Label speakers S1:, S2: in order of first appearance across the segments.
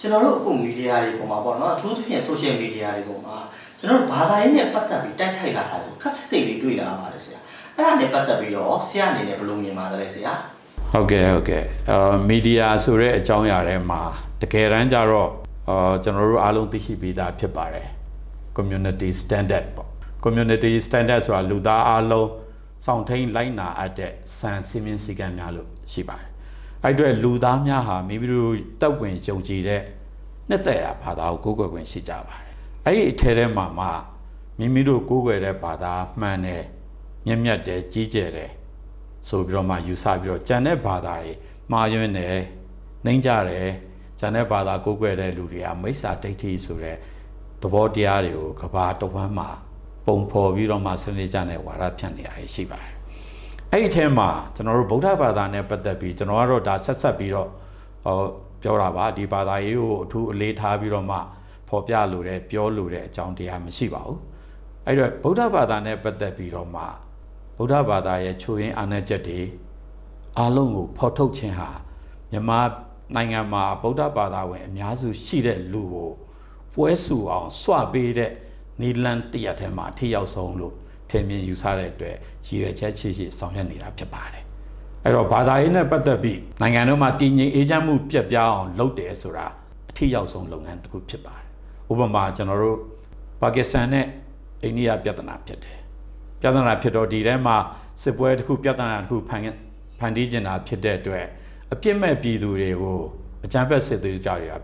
S1: ကျွန်တော်တို့အခုမီဒီယာတွေပုံမှာပေါ့နော်အထူးသဖြင့် social media တွေပုံမှာကျွန်တော်တို့ဘာသာရေးနဲ့ပတ်သက်ပြီးတိုက်ခိုက်လာတာကိုခက်စစ်စိတ်လေးတွေ့လာပါတယ်ဆရာအဲ့ဒါနဲ့ပတ်သက်ပြီးတော့ဆရာအနေနဲ့ဘယ်လိုမြင်ပါသလဲဆရာ
S2: ဟုတ်ကဲ့ဟုတ်ကဲ့အာမီဒီယာဆိုတဲ့အကြောင်းအရာတွေမှာတကယ်တမ်းကျတော့အာကျွန်တော်တို့အားလုံးသိရှိပြီးသားဖြစ်ပါတယ် community standard ပေါ့ community standard ဆိုတာလူသားအားလုံးစောင့်ထိန်လိုက်နာအပ်တဲ့စံစည်းမျဉ်းစည်းကမ်းများလို့ရှိပါတယ် အဲ့အတွက်လူသားများဟာမိမိတို့တက်ဝင်ယုံကြည်တဲ့နှစ်သက်ရာဘာသာကိုကိုးကွယ်ခွင့်ရှိကြပါတယ်အဲ့ဒီအထဲထဲမှာမှမိမိတို့ကိုးကွယ်တဲ့ဘာသာမှန်တယ်မြင့်မြတ်တယ်ကြီးကျယ်တယ်ဆိုပြီးတော့မှယူဆပြီးတော့ဂျန်တဲ့ဘာသာတွေမှားယွင်းတယ်နှိမ့်ကြတယ်ဂျန်တဲ့ဘာသာကိုးကွယ်တဲ့လူတွေကမိစ္ဆာဒိဋ္ဌိဆိုတဲ့သဘောတရားတွေကိုကဘာတဝမ်းမှာပုံဖော်ပြီးတော့မှစနစ်ကြတဲ့ဝါဒဖြန့်နေရရှိပါတယ် အဲ့ဒီအထဲမှာကျွန်တော်တို့ဗုဒ္ဓဘာသာနဲ့ပတ်သက်ပြီးကျွန်တော်ကတော့ဒါဆက်ဆက်ပြီးတော့ဟောပြောတာပါဒီဘာသာရေးကိုအထူးအလေးထားပြီးတော့မှဖော်ပြလိုတဲ့ပြောလိုတဲ့အကြောင်းတရားမရှိပါဘူးအဲ့တော့ဗုဒ္ဓဘာသာနဲ့ပတ်သက်ပြီးတော့မှဗုဒ္ဓဘာသာရဲ့ချိုးရင်းအာဏာချက်တွေအားလုံးကိုဖော်ထုတ်ခြင်းဟာမြန်မာနိုင်ငံမှာဗုဒ္ဓဘာသာဝင် အများစုရှိတဲ့လူကိုပွဲစုအောင်စွပေးတဲ့နီလန်တရက်ထဲမှာအထီရောက်ဆုံးလို့ ထင်မြင်ယူဆတဲ့အတွက်ရည်ရွယ်ချက်ရှိရှိဆောင်ရွက်နေတာဖြစ်ပါတယ်။အဲ့တော့ဘာသာရေးနဲ့ပတ်သက်ပြီးနိုင်ငံတော်မှာတည်ငြိမ်အေးချမ်းမှုပြတ်ပြားအောင်လုပ်တယ်ဆိုတာအထီရောက်ဆုံးလုပ်ငန်းတစ်ခုဖြစ်ပါတယ်။ဥပမာကျွန်တော်တို့ပါကစ္စတန်နဲ့အိန္ဒိယပြဿနာဖြစ်တယ်။ပြဿနာဖြစ်တော့ဒီထဲမှာစစ်ပွဲတစ်ခုပြဿနာတစ်ခုဖန်ဖန်တီးကျင်တာဖြစ်တဲ့အတွက်အပြစ်မဲ့ပြည်သူတွေကိုအကြမ်းဖက်စစ်သေးကြတွေက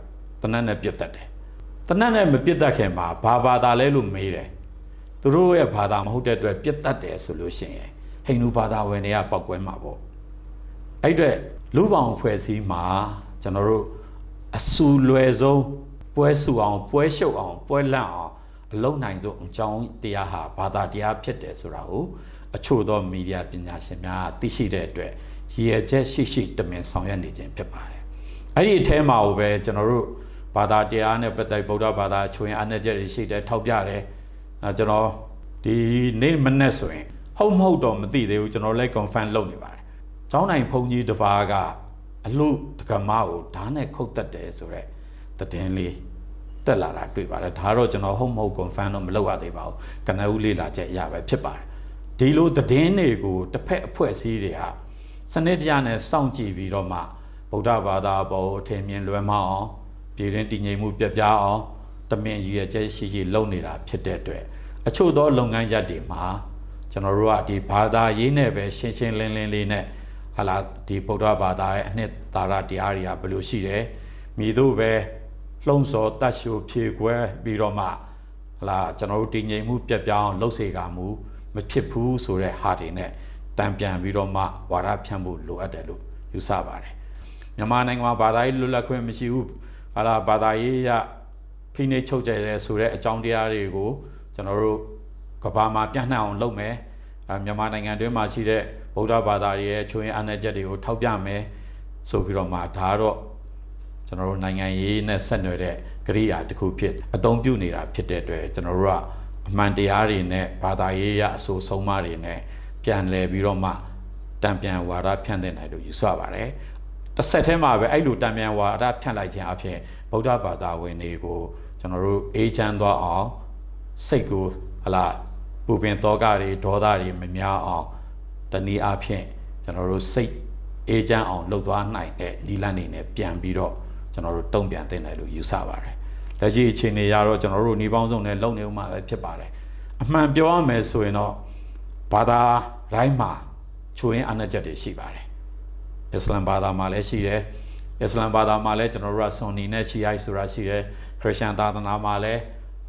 S2: တနတ်နဲ့ပြစ်တတ်တယ်။တနတ်နဲ့မပြစ်တတ်ခင်မှာဘာဘာသာလဲလို့မေးတယ်။ သူတို့ရဲ့ဘာသာမဟုတ်တဲ့အတွက်ပြစ်တတ်တယ်ဆိုလို့ရှိရင်ဟိန္ဒူဘာသာဝင်တွေကပောက်ကွဲမှာပေါ့။အဲ့အတွက်လူပောင်ဖွဲ့စည်းမှာကျွန်တော်တို့အဆူလွယ်ဆုံးပွဲဆူအောင်ပွဲရှုပ်အောင်ပွဲလန့်အောင်အလုံးနိုင်ဆုံးအကြောင်းတရားဟာဘာသာတရားဖြစ်တယ်ဆိုတာကိုအချို့သောမီဒီယာပညာရှင်များသိရှိတဲ့အတွက်ရည်ရချက်ရှိရှိတမင်ဆောင်ရွက်နေခြင်းဖြစ်ပါတယ်။အဲ့ဒီအထဲမှာပဲကျွန်တော်တို့ဘာသာတရားနဲ့ပတ်သက်ဗုဒ္ဓဘာသာချွေရင်အနှက်ချက်တွေရှိတယ်ထောက်ပြတယ်။ အဲကျွန်တော်ဒီနေ့မနေ့ဆိုရင်ဟုတ်မဟုတ်တော့မသိသေးဘူးကျွန်တော်လည်း confirm လုပ်နေပါတယ်။ကျောင်းနိုင်ဘုန်းကြီးတစ်ပါးကအလို့တက္ကမကိုဓာတ်နဲ့ခုတ်တက်တယ်ဆိုတော့တည်င်းလေးတက်လာတာတွေ့ပါတယ်ဒါတော့ကျွန်တော်ဟုတ်မဟုတ် confirm တော့မလုပ်ရသေးပါဘူးကနဦးလေးလာချက်အရပဲဖြစ်ပါတယ်ဒီလိုသတင်းတွေကိုတစ်ဖက်အဖွဲ့အစည်းတွေကစနစ်တရားနဲ့စောင့်ကြည့်ပြီးတော့မှဗုဒ္ဓဘာသာပေါ်အထင်မြင်လွယ်မအောင်ပြည်တွင်းတည်ငြိမ်မှုပြပြအောင်တ မင်ရည်ရချက်ရှိရှိလုပ်နေတာဖြစ်တဲ့အတွက်အချို့သောလုပ်ငန်းရပ်တွေမှာကျွန်တော်တို့ကဒီဘာသာရေးနဲ့ပဲရှင်းရှင်းလင်းလင်းလေးနဲ့ဟာလာဒီဗုဒ္ဓဘာသာရဲ့အနှစ်သာရတရားတွေကဘယ်လိုရှိတယ်မိတို့ပဲလှုံ့ဆော်တတ်ရှိုဖြေခွဲပြီးတော့မှဟလာကျွန်တော်တို့တည်ငြိမ်မှုပြတ်ပြောင်းလှုပ်စေကမူမဖြစ်ဘူးဆိုတဲ့ဟာတွေနဲ့တံပြန်ပြီးတော့မှဝါဒဖြန့်ဖို့လိုအပ်တယ်လို့ယူဆပါတယ်မြန်မာနိုင်ငံမှာဘာသာရေးလွတ်လပ်ခွင့်မရှိဘူးဟာလာဘာသာရေးရ ဖိနှိပ်ချုပ်ကြတယ်ဆိုတဲ့အကြောင်းတရားတွေကိုကျွန်တော်တို့ကဘာမှာပြန့်နှံ့အောင်လုပ်မယ်အဲမြန်မာနိုင်ငံတွင်းမှာရှိတဲ့ဗုဒ္ဓဘာသာရဲ့ချွေရင်အနယ်ချက်တွေကိုထောက်ပြမယ်ဆိုပြီးတော့မှဒါတော့ကျွန်တော်တို့နိုင်ငံရေးနဲ့ဆက်နွယ်တဲ့ကရိယာတစ်ခုဖြစ်အသုံးပြုနေတာဖြစ်တဲ့အတွက်ကျွန်တော်တို့ကအမှန်တရားတွေနဲ့ဘာသာရေးရအဆိုဆုံးမတွေနဲ့ပြန်လည်ပြီးတော့မှတံပြန်ဝါဒဖြန့်တဲ့နိုင်လို့ယူဆပါတယ်။တစ်ဆက်တည်းမှာပဲအဲ့လိုတံပြန်ဝါဒဖြန့်လိုက်ခြင်းအပြင်ဗုဒ္ဓဘာသာဝင်တွေကို ကျွန်တော်တို့အေးချမ်းသွားအောင်စိတ်ကိုဟလာပူပင်တောကတွေဒေါသတွေမများအောင်တနည်းအားဖြင့်ကျွန်တော်တို့စိတ်အေဂျင့်အောင်လှုပ်သွားနိုင်တဲ့နီလန်းနေနဲ့ပြန်ပြီးတော့ကျွန်တော်တို့တုံ့ပြန်တင်တယ်လို့ယူဆပါတယ်။လက်ရှိအခြေအနေရတော့ကျွန်တော်တို့နှီးပေါင်းစုံနဲ့လုံနေဦးမှာပဲဖြစ်ပါတယ်။အမှန်ပြောရမယ်ဆိုရင်တော့ဘာသာတိုင်းမှာချိုးရင်အနာချက်တွေရှိပါတယ်။အစ္စလမ်ဘာသာမှာလည်းရှိတယ်။ အစ္စလမ်ဘာသာမှာလည်းကျွန်တော်တို့ကဆွန်နီနဲ့ရှီအိုက်ဆိုတာရှိတယ်။ခရစ်ယာန်သာသနာမှာလည်း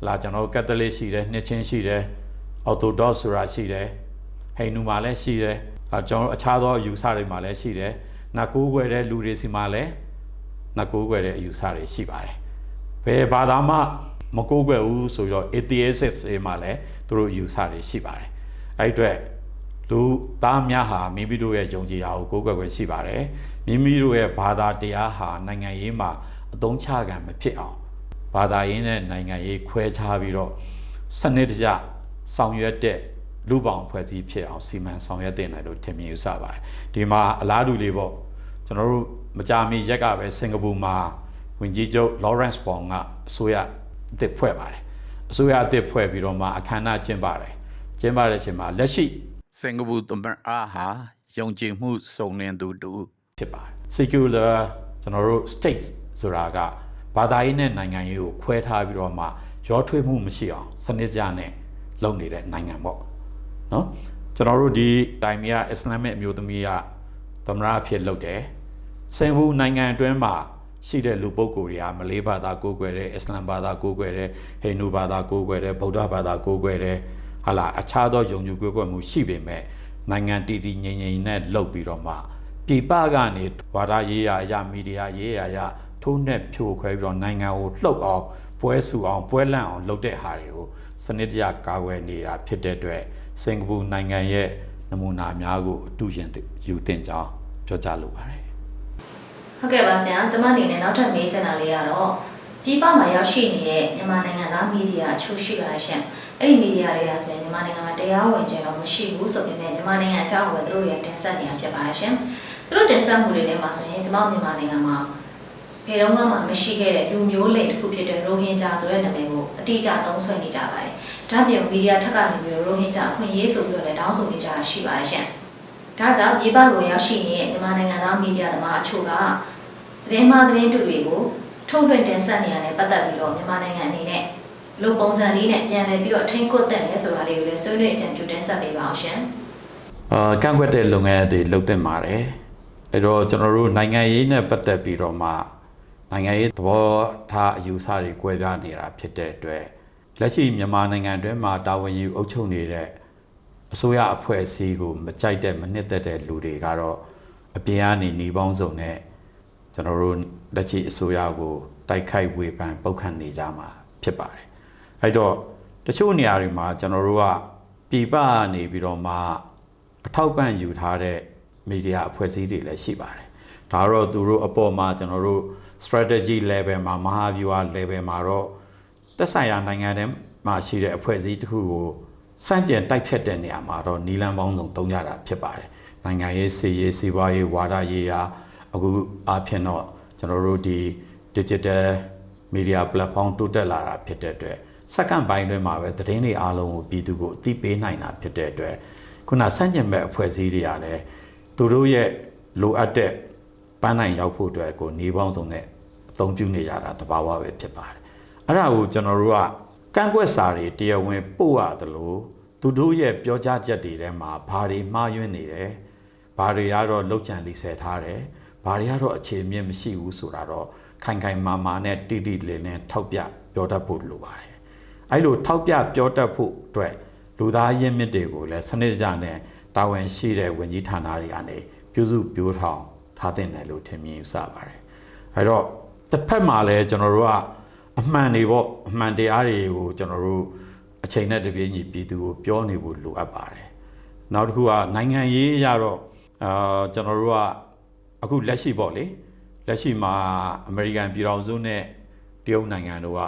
S2: လာကျွန်တော်တို့ကက်သလစ်ရှိတယ်၊နှစ်ချင်းရှိတယ်။အော်သိုဒေါ့ဆိုတာရှိတယ်။ဟိန္ဒူမှာလည်းရှိတယ်။အဲကျွန်တော်တို့အခြားသောအယူဆတွေမှာလည်းရှိတယ်။နတ်ကိုးကွယ်တဲ့လူတွေစီမှာလည်းနတ်ကိုးကွယ်တဲ့အယူဆတွေရှိပါတယ်။ဘယ်ဘာသာမှမကိုးကွယ်ဘူးဆိုတော့ atheists တွေမှာလည်းသူတို့အယူဆတွေရှိပါတယ်။အဲ့ဒီအတွက် လူသားများဟာမိမိတို့ရဲ့ယုံကြည်ရာကိုကိုးကွယ်ခွင့်ရှိပါတယ်။မိမိတို့ရဲ့ဘာသာတရားဟာနိုင်ငံရေးမှာအသုံးချကံမဖြစ်အောင်ဘာသာရေးနဲ့နိုင်ငံရေးခွဲခြားပြီးတော့စနစ်တကျဆောင်ရွက်တဲ့လူပောင်ဖွဲ့စည်းဖြစ်အောင်စီမံဆောင်ရွက်တင်တယ်လို့ထင်မြင်ယူဆပါတယ်ဒီမှာအလားတူလေးပေါ့ကျွန်တော်တို့မကြာမီရက်ကပဲစင်ကာပူမှာဝင်ကြီးချုပ် Lawrence Wong ကအစိုးရအသစ်ဖွဲ့ပါတယ်အစိုးရအသစ်ဖွဲ့ပြီးတော့မှအခမ်းအနားကျင်းပတယ်ကျင်းပတဲ့အချိန်မှာလက်ရှိ စင်ကာပူသမ္မတအားဟာယုံကြည်မှုစုံလင်သူတူဖြစ်ပါတယ် secular ကျွန်တော်တို့ states ဆိုတာကဘာသာရေးနဲ့နိုင်ငံရေးကိုခွဲထားပြီးတော့မှရောထွေးမှုမရှိအောင်စနစ်ကြနဲ့လုပ်နေတဲ့နိုင်ငံပေါ့နော်ကျွန်တော်တို့ဒီတိုင်မီယာအစ္စလာမစ်အမျိုးသမီးကသမ္မတအဖြစ်လုပ်တယ်စင်ဘူးနိုင်ငံအတွင်းမှာရှိတဲ့လူပုဂ္ဂိုလ်တွေကမလေးဘာသာကိုးကွယ်တယ်အစ္စလာမ်ဘာသာကိုးကွယ်တယ်ဟိန္ဒူဘာသာကိုးကွယ်တယ်ဗုဒ္ဓဘာသာကိုးကွယ်တယ် ဟာလာအခြားသောယုံကြည်ကိုးကွယ်မှုရှိပေမဲ့နိုင်ငံတည်တည်ငြိမ်ငြိမ်နဲ့လုပ်ပြီးတော့မှပြည်ပကနေဝါဒရေးရာအရမီဒီယာရေးရာအရထိုးနှက်ဖြိုခွဲပြီးတော့နိုင်ငံကိုလှုပ်အောင်ပွဲစုအောင်ပွဲလန့်အောင်လုပ်တဲ့ဟာတွေကိုစနစ်တကျကာကွယ်နေတာဖြစ်တဲ့အတွက်စင်ကာပူနိုင်ငံရဲ့နမူနာများကိုအတူရင်ယူသင့်ကြောင်းပြောကြားလိုပါတယ်
S3: ဟုတ်ကဲ့ပါဆရာကျွန်မအနေနဲ့နောက်ထပ်မေးချင်တာလေးကတော့ပြည်ပမှာရောက်ရှိနေတဲ့မြန်မာနိုင်ငံသားမီဒီယာအချို့ရှိပါရှင် အဲ့ဒီမီဒီယာတွေကဆိုရင်မြန်မာနိုင်ငံမှာတရားဝင်ကျတော့မရှိဘူးဆိုပေမဲ့မြန်မာနိုင်ငံအကြောင်းကိုပဲသူတို့တွေကတင်ဆက်နေတာဖြစ်ပါရှင်သူတို့တင်ဆက်မှုတွေထဲမှာဆိုရင်ကျွန်မမြန်မာနိုင်ငံမှာဘယ်တော့မှမရှိခဲ့တဲ့လူမျိုးလိမ်တစ်ခုဖြစ်တဲ့ရိုဟင်ဂျာဆိုတဲ့နာမည်ကိုအတိအကျသုံးဆွဲနေကြပါတယ်ဒါပြင်မီဒီယာထက်ကနေပြီးတော့ရိုဟင်ဂျာအခွင့်အရေးဆိုပြီးတော့လည်းတောင်းဆိုနေကြတာရှိပါရှင်ဒါကြောင့်ပြည်ပကိုရောက်ရှိနေတဲ့မြန်မာနိုင်ငံသားမီဒီယာသမားအချို့ကသတင်းမှားသတင်းတုတွေကိုထုတ်လွှင့်တင်ဆက်နေရတဲ့ပတ်သက်ပြီးတော့မြန်မာနိုင်ငံအနေနဲ့ လူပုံစံလေးနဲ့ပြန်လည်ပြီးတော့ထိန်းကွပ်တဲ့လဲဆိုတာလေးကိုလည်းဆွေးနွေးအကြံပြုတင်ဆက်ပေးပါအောင်ရှင်
S2: အာကန့်ကွက်တဲ့လုပ်ငန်းတွေလုပ်သင့်ပါတယ်အဲတော့ကျွန်တော်တို့နိုင်ငံရေးနဲ့ပတ်သက်ပြီးတော့မှနိုင်ငံရေးသဘောထားအယူဆတွေကွဲပြားနေတာဖြစ်တဲ့အတွက်လက်ရှိမြန်မာနိုင်ငံတွင်းမှာတာဝန်ယူအုပ်ချုပ်နေတဲ့အစိုးရအဖွဲ့အစည်းကိုမကြိုက်တဲ့မနှစ်သက်တဲ့လူတွေကတော့အပြင်ကနေหนีပေါင်းစုံနဲ့ကျွန်တော်တို့လက်ရှိအစိုးရကိုတိုက်ခိုက်ဝေဖန်ပုတ်ခတ်နေကြမှာဖြစ်ပါတယ် အဲတော့တချို့နေရာတွေမှာကျွန်တော်တို့ကပြည်ပကနေပြီးတော့မှအထောက်ပံ့ယူထားတဲ့မီဒီယာအဖွဲ့အစည်းတွေလည်းရှိပါတယ်။ဒါတော့သူတို့အပေါ်မှာကျွန်တော်တို့ strategy level မှာမဟာဗျူဟာ level မှာတော့သက်ဆိုင်ရာနိုင်ငံတွေမှာရှိတဲ့အဖွဲ့အစည်းတစ်ခုကိုစန့်ကျင်တိုက်ဖြတ်တဲ့နေရာမှာတော့နီလန်ပေါင်းစုံသုံးကြတာဖြစ်ပါတယ်။နိုင်ငံရေးစီရေးစီးပွားရေးဝါဒရေးရာအခုအဖြစ်တော့ကျွန်တော်တို့ဒီ digital media platform တိုးတက်လာတာဖြစ်တဲ့အတွက် စက္ကန့်ပိုင်းတွင်းမှာပဲသတင်းတွေအားလုံးကိုပြည်သူကိုအသိပေးနိုင်တာဖြစ်တဲ့အတွက်ခုနစန့်ကျင်မဲ့အဖွဲ့အစည်းတွေကလည်းသူတို့ရဲ့လိုအပ်တဲ့ပန်းနိုင်ရောက်ဖို့အတွက်ကိုနေပေါင်းစုံနဲ့အသုံးပြုနေကြတာသဘာဝပဲဖြစ်ပါတယ်။အဲ့ဒါကိုကျွန်တော်တို့ကကန့်ကွက်စာတွေတရားဝင်ပို့ရတယ်လို့သူတို့ရဲ့ပြောကြားချက်တွေထဲမှာဘာတွေမှားယွင်းနေတယ်။ဘာတွေကတော့လောက်ချန်လိဆယ်ထားတယ်။ဘာတွေကတော့အခြေအမြင့်မရှိဘူးဆိုတာတော့ခိုင်ခိုင်မာမာနဲ့တိတိလင်းလင်းထောက်ပြပြောတတ်ဖို့လိုပါတယ်။ အဲ့လိုထောက်ပြပြောတတ်ဖို့အတွက်လူသားရင်းမြစ်တွေကိုလည်းစနစ်တကျနဲ့တာဝန်ရှိတဲ့ဝန်ကြီးဌာနတွေကနေပြုစုပြောထောင်ထားတဲ့နယ်လို့ထင်မြင်ယူဆပါတယ်။အဲတော့တစ်ဖက်မှာလည်းကျွန်တော်တို့ကအမှန်တွေပေါ့အမှန်တရားတွေကိုကျွန်တော်တို့အချိန်နဲ့တပြေးညီပြည်သူကိုပြောနေဖို့လိုအပ်ပါတယ်။နောက်တစ်ခုကနိုင်ငံရေးအရတော့အာကျွန်တော်တို့ကအခုလက်ရှိပေါ့လေလက်ရှိမှာအမေရိကန်ပြည်ထောင်စုနဲ့တရုတ်နိုင်ငံတို့က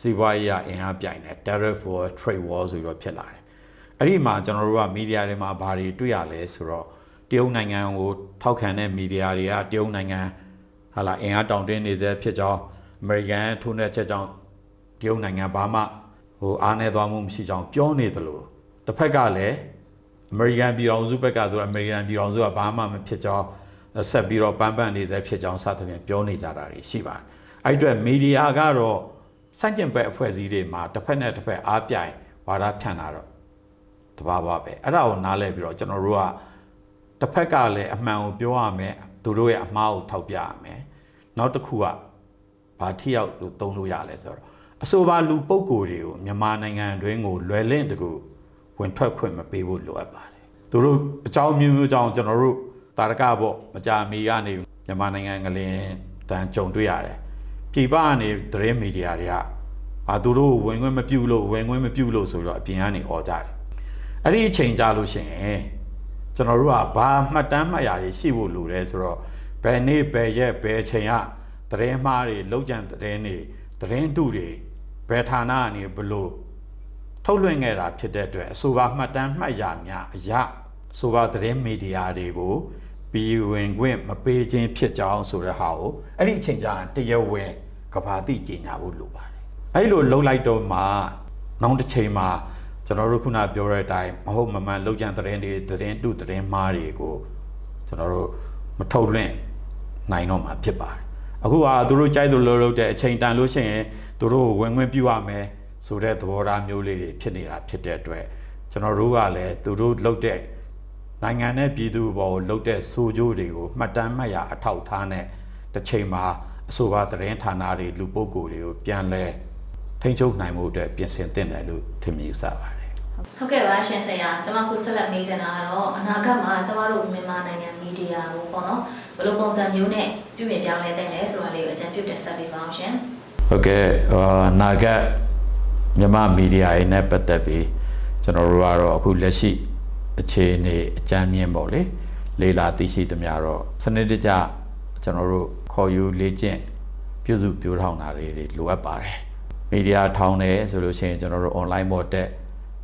S2: စီးပွားရေးအင်အားပြိုင်တယ် tariff war trade war ဆိုပြီးတော့ဖြစ်လာတယ်။အဲ့ဒီမှာကျွန်တော်တို့ကမီဒီယာတွေမှာဘာတွေတွေ့ရလဲဆိုတော့တရုတ်နိုင်ငံကိုထောက်ခံတဲ့မီဒီယာတွေကတရုတ်နိုင်ငံဟာလာအင်အားတောင်းတင်းနေစေဖြစ်ကြောင်းအမေရိကန်ထိုးနှက်ချက်ကြောင့်တရုတ်နိုင်ငံဘာမှဟိုအားနေသွားမှုမရှိကြောင်းပြောနေသလိုတစ်ဖက်ကလည်းအမေရိကန်ပြည်ထောင်စုဘက်ကဆိုတော့အမေရိကန်ပြည်ထောင်စုကဘာမှမဖြစ်ကြောင်းဆက်ပြီးတော့ပန်းပန်းနေစေဖြစ်ကြောင်းစသဖြင့်ပြောနေကြတာတွေရှိပါတယ်။အဲ့ဒီအတွက်မီဒီယာကတော့ စန့်ကျင်ဘက်အဖွဲ့အစည်းတွေမှာတစ်ဖက်နဲ့တစ်ဖက်အားပြိုင်ဝါဒဖြန့်တာတော့တဘာဘာပဲအဲ့ဒါကိုနားလဲပြီးတော့ကျွန်တော်တို့ကတစ်ဖက်ကလည်းအမှန်ကိုပြောရမယ်သူတို့ရဲ့အမှားကိုထောက်ပြရမယ်နောက်တစ်ခုကဘာထိရောက်လို့သုံးလို့ရလဲဆိုတော့အဆိုပါလူပုဂ္ဂိုလ်တွေကိုမြန်မာနိုင်ငံအတွင်းကိုလွယ်လင့်တကူဝင်ထွက်ခွင့်မပေးဖို့လိုအပ်ပါတယ်သူတို့အကြောင်းမျိုးမျိုးကြောင့်ကျွန်တော်တို့တာရကပေါ့မကြာမီကနေမြန်မာနိုင်ငံကလင်းတန်ကြုံတွေ့ရတယ် ပြည်ပကနေသတင်းမီဒီယာတွေကအာသူတို့ဝင်ခွင့်မပြုလို့ဝင်ခွင့်မပြုလို့ဆိုတော့အပြင်ကနေអော်ကြတယ်အဲ့ဒီအချိန်ကြာလို့ရှိရင်ကျွန်တော်တို့ကဘာမှတ်တမ်းမှတ်ရာတွေရှိဖို့လိုတယ်ဆိုတော့ဘယ်နေ့ဘယ်ရက်ဘယ်အချိန်ကသတင်းမှားတွေလောက်ကျန်သတင်းတွေသတင်းတုတွေဘယ်ဌာနကနေဘလို့ထုတ်လွှင့်ခဲ့တာဖြစ်တဲ့အတွက်အဆိုပါမှတ်တမ်းမှတ်ရာများအရာအဆိုပါသတင်းမီဒီယာတွေကိုပပြည်ဝင်ခွင့်မပေးခြင်းဖြစ်ကြောင်းဆိုတဲ့ဟာကိုအဲ့ဒီအချိန်ကျရင်တရားဝင် ကဘာတိကြီးညာဖို့လိုပါတယ်အဲ့လိုလှုပ်လိုက်တော့မှနောက်တစ်ချိန်မှာကျွန်တော်တို့ခုနပြောတဲ့အတိုင်းမဟုတ်မမှန်လောက်ကျန်သတင်းတွေသတင်းတုသတင်းမှားတွေကိုကျွန်တော်တို့မထုတ်လွှင့်နိုင်တော့မှာဖြစ်ပါတယ်အခုဟာသူတို့ကြိုက်သူလို့လုပ်တဲ့အချိန်တန်လို့ရှိရင်သူတို့ကိုဝင်ဝင်ပြရမယ်ဆိုတဲ့သဘောထားမျိုးလေးတွေဖြစ်နေတာဖြစ်တဲ့အတွက်ကျွန်တော်တို့ကလည်းသူတို့လုပ်တဲ့နိုင်ငံနဲ့ပြည်သူဘောကိုလှုပ်တဲ့ဆိုကြိုးတွေကိုမှတ်တမ်းမှတ်ရအထောက်ထားနဲ့တစ်ချိန်မှာ အဆိုပါသတင်းဌာနတွေလူပုဂ္ဂိုလ်တွေကိုပြန်လဲထိန်းချုပ်နိုင်မှုအတွက်ပြင်ဆင်သင့်တယ်လို့ထင်မြင်ယူဆပါတယ်
S3: ဟုတ်ကဲ့ပါရှင်ဆရာကျွန်မခုဆက်လက်မေးချင်တာကတော့အနာဂတ်မှာကျွန်မတို့မြန်မာနိုင်ငံမီဒီယာကိုပေါ့နော်ဘယ်လိုပုံစံမျိုးနဲ့ပြုပြင်ပြောင်းလဲတဲ့လဲဆိုတာလေးကိုအကြံပြုတင်ဆက်ပေးပါအောင်ရှင်
S2: ဟုတ်ကဲ့အာနာဂတ်မြန်မာမီဒီယာရေးနဲ့ပတ်သက်ပြီးကျွန်တော်တို့ကတော့အခုလက်ရှိအခြေအနေအကြမ်းမြင့်ပေါ့လေလေလာသိရှိသမျှတော့စနစ်တကျကျွန်တော်တို့ ခေါ်ယူလေ့ကျင့်ပြုစုပြောထောင်တာတွေလိုအပ်ပါတယ်မီဒီယာထောင်တယ်ဆိုလို့ရှိရင်ကျွန်တော်တို့ online ပေါ်တက်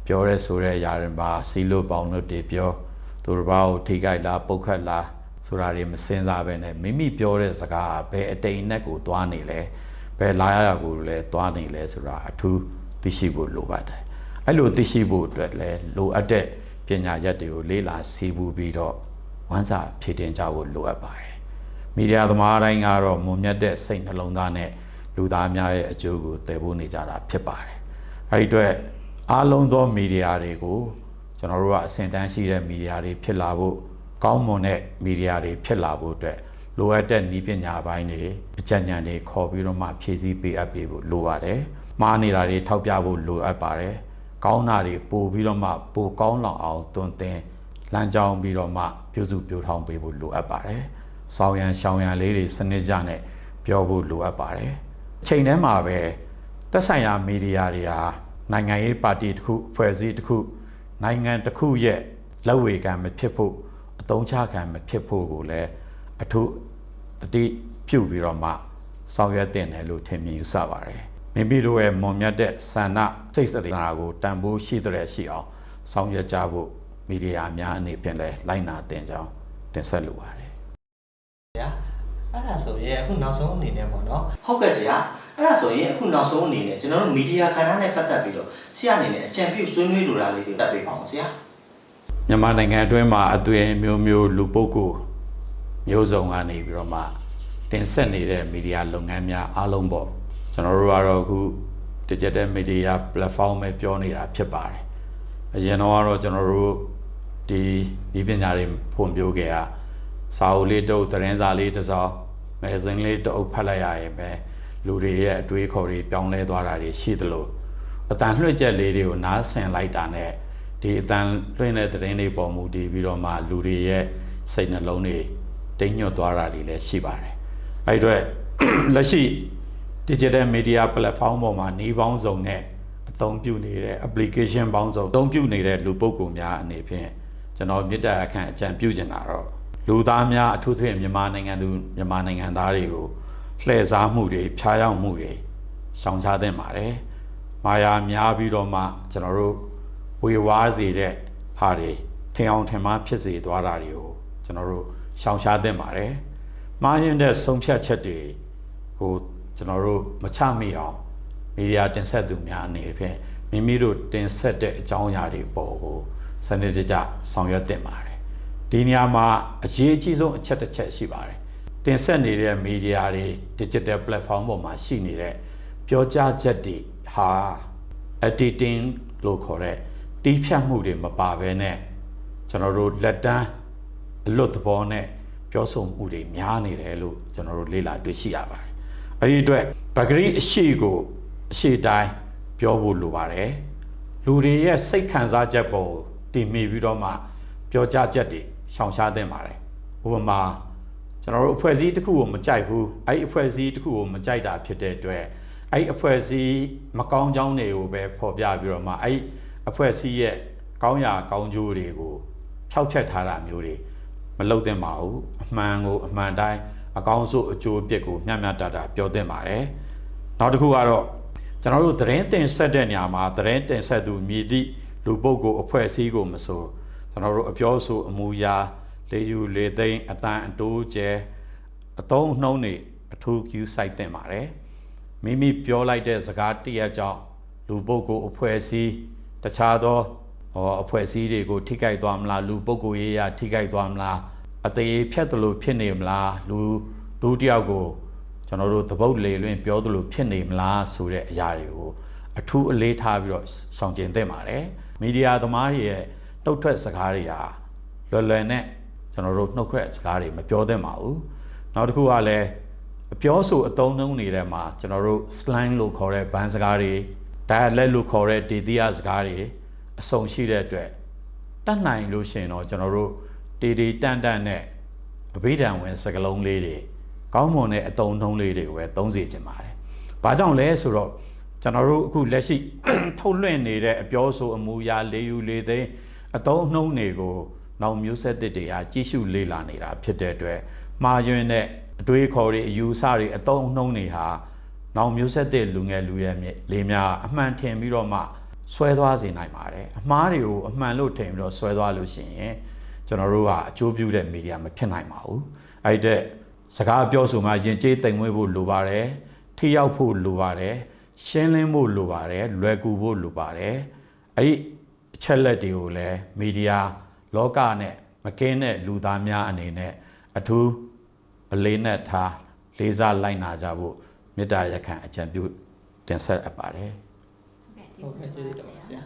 S2: ပြောရဲဆိုတဲ့ຢာရင်ပါစီလိုပေါင်းတို့တွေပြောသူတစ်ပါးကိုထိခိုက်လားပုတ်ခတ်လားဆိုတာတွေမစင်စားပဲနဲ့မိမိပြောတဲ့စကားကဘယ်အတိမ်အနက်ကိုသွားနေလဲဘယ်လာရရကိုလဲသွားနေလဲဆိုတာအထူးသိရှိဖို့လိုပါတယ်အဲ့လိုသိရှိဖို့အတွက်လည်းလိုအပ်တဲ့ပညာရက်တွေကိုလေ့လာစီးပူးပြီးတော့ဝမ်းစာဖြည့်တင်ကြဖို့လိုအပ်ပါတယ် မီဒီယာသမားတိုင်းကတော့မုံမြတ်တဲ့စိတ်နှလုံးသားနဲ့လူသားများရဲ့အကျိုးကိုတည်ဖို့နေကြတာဖြစ်ပါတယ်အဲ့ဒီအတွက်အားလုံးသောမီဒီယာတွေကိုကျွန်တော်တို့ကအဆင့်တန်းရှိတဲ့မီဒီယာတွေဖြစ်လာဖို့ကောင်းမွန်တဲ့မီဒီယာတွေဖြစ်လာဖို့အတွက်လိုအပ်တဲ့နည်းပညာပိုင်းတွေအကြံဉာဏ်တွေခေါ်ပြီးတော့မှဖြည့်ဆည်းပေးအပ်ပေးဖို့လိုပါတယ်။မှားနေတာတွေထောက်ပြဖို့လိုအပ်ပါတယ်။ကောင်းတာတွေပို့ပြီးတော့မှပိုကောင်းလောင်အောင်တွင်တင်လမ်းကြောင်းပြီးတော့မှပြုစုပြောထောင်ပေးဖို့လိုအပ်ပါတယ်။ ဆောင်းရံရှောင်းရံလေးတွေစနစ်ကြနဲ့ပြောဖို့လိုအပ်ပါတယ်။အချိန်တည်းမှာပဲသက်ဆိုင်ရာမီဒီယာတွေဟာနိုင်ငံရေးပါတီတစ်ခုအဖွဲ့အစည်းတစ်ခုနိုင်ငံတစ်ခုရဲ့လက်ဝေကံမဖြစ်ဖို့အတုံးချခံမဖြစ်ဖို့ကိုလည်းအထူးတတိပြုပြီးတော့မှဆောင်ရွက်တင်တယ်လို့ထင်မြင်ယူဆပါတယ်မိမိတို့ရဲ့မွန်မြတ်တဲ့ဆန္ဒစိတ်စရာကိုတန်ဖိုးရှိတဲ့ရှိအောင်ဆောင်ရွက်ကြဖို့မီဒီယာများအနေဖြင့်လည်းလိုက်နာတင်ကြောင်းတင်ဆက်လိုပါတယ်
S1: ဗျာ အဲ့ဒါဆိုရင်အခုနောက်ဆုံးအနေနဲ့ပေါ့နော်ဟုတ်ကဲ့ဆရာအဲ့ဒါဆိုရင်အခုနောက်ဆုံးအနေနဲ့ကျွန်တော်တို့မီဒီယာခန္ဓာနဲ့ပတ်သက်ပြီးတော့ဆရာအနေနဲ့အကြံပြုဆွေးနွေးလိုတာလေးတွေတက်ပေးပါအောင်ဆရာ
S2: မြန်မာနိုင်ငံအတွင်းမှာအသွင်မျိုးမျိုးလူပုဂ္ဂိုလ်မျိုးစုံကနေပြီးတော့မှတင်ဆက်နေတဲ့မီဒီယာလုပ်ငန်းများအားလုံးပေါ့ကျွန်တော်တို့ကတော့အခု digital media platform ပဲပြောနေတာဖြစ်ပါတယ်အရင်တော့ကတော့ကျွန်တော်တို့ဒီဒီပညာတွေဖွံ့ဖြိုးခဲ့တာ စာအုပ်လေးတစ်အုပ်သတင်းစာလေးတစ်စောင်မဂ္ဂဇင်းလေးတစ်အုပ်ဖတ်လိုက်ရရင်ပဲလူတွေရဲ့အတွေးခေါ်တွေပြောင်းလဲသွားတာတွေရှိသလိုအတန်လွှင့်ချက်လေးတွေကိုနားဆင်လိုက်တာနဲ့ဒီအတန်လွှင့်တဲ့သတင်းတွေပေါ်မူတည်ပြီးတော့မှလူတွေရဲ့စိတ်နှလုံးတွေတိမ်ညွတ်သွားတာတွေလည်းရှိပါတယ်။အဲဒီအတွက်လက်ရှိ digital media platform ပေါ်မှာနှီးပေါင်းစုံနဲ့အသုံးပြုနေတဲ့ application ပေါင်းစုံအသုံးပြုနေတဲ့လူပုဂ္ဂိုလ်များအနေဖြင့်ကျွန်တော်မြစ်တာအခန့်အကြံပြုချင်တာတော့ လူသားများအထူးသဖြင့်မြန်မာနိုင်ငံသူမြန်မာနိုင်ငံသားတွေကိုလှည့်စားမှုတွေဖျားယောင်းမှုတွေရှောင်ရှားသင့်ပါတယ်။မာယာများပြီးတော့မှကျွန်တော်တို့ဝေဝါးစေတဲ့ဟာတွေထင်အောင်ထင်မှားဖြစ်စေသွားတာတွေကိုကျွန်တော်တို့ရှောင်ရှားသင့်ပါတယ်။မှားရင်တဲ့ဆုံးဖြတ်ချက်တွေကိုကျွန်တော်တို့မချမိအောင်မီဒီယာတင်ဆက်သူများအနေဖြင့်မိမိတို့တင်ဆက်တဲ့အကြောင်းအရာတွေပေါ်ကိုစနစ်တကျဆောင်ရွက်သင့်ပါတယ်။ ဒီနေရာမှာအရေးအကြီးဆုံးအချက်တစ်ချက်ရှိပါတယ်။တင်ဆက်နေတဲ့မီဒီယာတွေ digital platform ပေါ်မှာရှိနေတဲ့ပြောကြားချက်တွေဟာ editing လို့ခေါ်တဲ့တီးဖြတ်မှုတွေမပါဘဲနဲ့ကျွန်တော်တို့လက်တန်းအလွတ်သဘောနဲ့ပြောဆိုမှုတွေများနေတယ်လို့ကျွန်တော်တို့လေ့လာတွေ့ရှိရပါတယ်။အဲဒီအတွက်ပဂရိအရှိကိုအရှိတိုင်းပြောဖို့လိုပါတယ်။လူတွေရဲ့စိတ်ခံစားချက်ပေါ်ကိုတည်မိပြီးတော့မှပြောကြားချက်တွေ ရှောင်ရှားသင့်ပါတယ်။ဥပမာကျွန်တော်တို့အဖွဲ့အစည်းတစ်ခုကိုမကြိုက်ဘူး။အဲဒီအဖွဲ့အစည်းတစ်ခုကိုမကြိုက်တာဖြစ်တဲ့အတွက်အဲ့ဒီအဖွဲ့အစည်းမကောင်းကြောင်းတွေကိုပဲဖော်ပြပြီးတော့မှအဲ့ဒီအဖွဲ့အစည်းရဲ့ကောင်းရာကောင်းကျိုးတွေကိုဖြောက်ဖြက်ထားတာမျိုးတွေမလုပ်သင့်ပါဘူးအမှန်ကိုအမှန်တိုင်းအကောင်းဆုံးအကျိုးအပြစ်ကိုမျှမျှတတပြောသင့်ပါတယ်နောက်တစ်ခုကတော့ကျွန်တော်တို့သတင်းတင်ဆက်တဲ့နေရာမှာသတင်းတင်ဆက်သူမြည်သည့်လူပုဂ္ဂိုလ်အဖွဲ့အစည်းကိုမဆို ကျွန်တော်တို့အပြောဆိုအမူအရာလေယူလေသိမ်းအတန်အတိုးကျဲအတုံးအနှုံးတွေအထူးကျူးစိုက်တင်ပါတယ်မိမိပြောလိုက်တဲ့စကားတည့်ရကြောင့်လူပုဂ္ဂိုလ်အဖွဲ့အစည်းတခြားသောဟောအဖွဲ့အစည်းတွေကိုထိခိုက်သွားမလားလူပုဂ္ဂိုလ်ရေးရာထိခိုက်သွားမလားအသေးဖြတ်တယ်လို့ဖြစ်နေမလားလူလူတစ်ယောက်ကိုကျွန်တော်တို့သဘုတ်လေလွင်ပြောသလိုဖြစ်နေမလားဆိုတဲ့အရာတွေကိုအထူးအလေးထားပြီးတော့ဆောင်ကျင်သင့်ပါတယ်မီဒီယာသမားတွေရဲ့ နှုတ်ထွက်စကားတွေဟာလွယ်လွယ်နဲ့ကျွန်တော်တို့နှုတ်ထွက်စကားတွေမပြောသင့်ပါဘူးနောက်တစ်ခုကလည်းအပြောဆိုအသုံးနှုန်းနေတဲ့မှာကျွန်တော်တို့ slang လို့ခေါ်တဲ့ဘန်းစကားတွေ dialect လို့ခေါ်တဲ့ဒေသီယစကားတွေအစုံရှိတဲ့အတွက်တတ်နိုင်လို့ရှိရင်တော့ကျွန်တော်တို့တေတေတန့်တန့်နဲ့အဘိဓမ္ဝင်စကလုံးလေးတွေကောင်းမွန်တဲ့အသုံးနှုန်းလေးတွေကိုပဲသုံးစေချင်ပါတယ်။ဘာကြောင့်လဲဆိုတော့ကျွန်တော်တို့အခုလက်ရှိထုတ်လွှင့်နေတဲ့အပြောဆိုအမူအရာလေးယူလေးသိမ်း အသုံးနှုန်းတွေကိုနောက်မျိုးဆက်သစ်တွေဟာကြီးစုလေ့လာနေတာဖြစ်တဲ့အတွက်မှားယွင်းတဲ့အတွေးခေါ်တွေအယူအဆတွေအသုံးနှုန်းတွေဟာနောင်မျိုးဆက်တဲ့လူငယ်လူရဲလေးများအမှန်ထင်ပြီးတော့မှဆွဲသွားစေနိုင်ပါတယ်အမှားတွေကိုအမှန်လို့ထင်ပြီးတော့ဆွဲသွားလို့ရှိရင်ကျွန်တော်တို့ကအကျိုးပြုတဲ့မီဒီယာမဖြစ်နိုင်ပါဘူးအဲ့တဲ့စကားပြောဆိုမှယဉ်ကျေးသိမ်မွေ့ဖို့လိုပါတယ်ထိရောက်ဖို့လိုပါတယ်ရှင်းလင်းဖို့လိုပါတယ်လွယ်ကူဖို့လိုပါတယ်အဲ့ဒီအ ချက်လက်တွေကိုလည်းမီဒီယာလောကနဲ့မကင်းတဲ့လူသားများအနေနဲ့အထူးအလေးနဲ့ထားလေးစားလိုက်နာကြဖို့မေတ္တာရက်ခံအကြံပြုတင်ဆက်အပ်ပါတယ်
S3: ဟုတ်ကဲ့ကျေးဇူးတင်ပါတယ်ဆရာ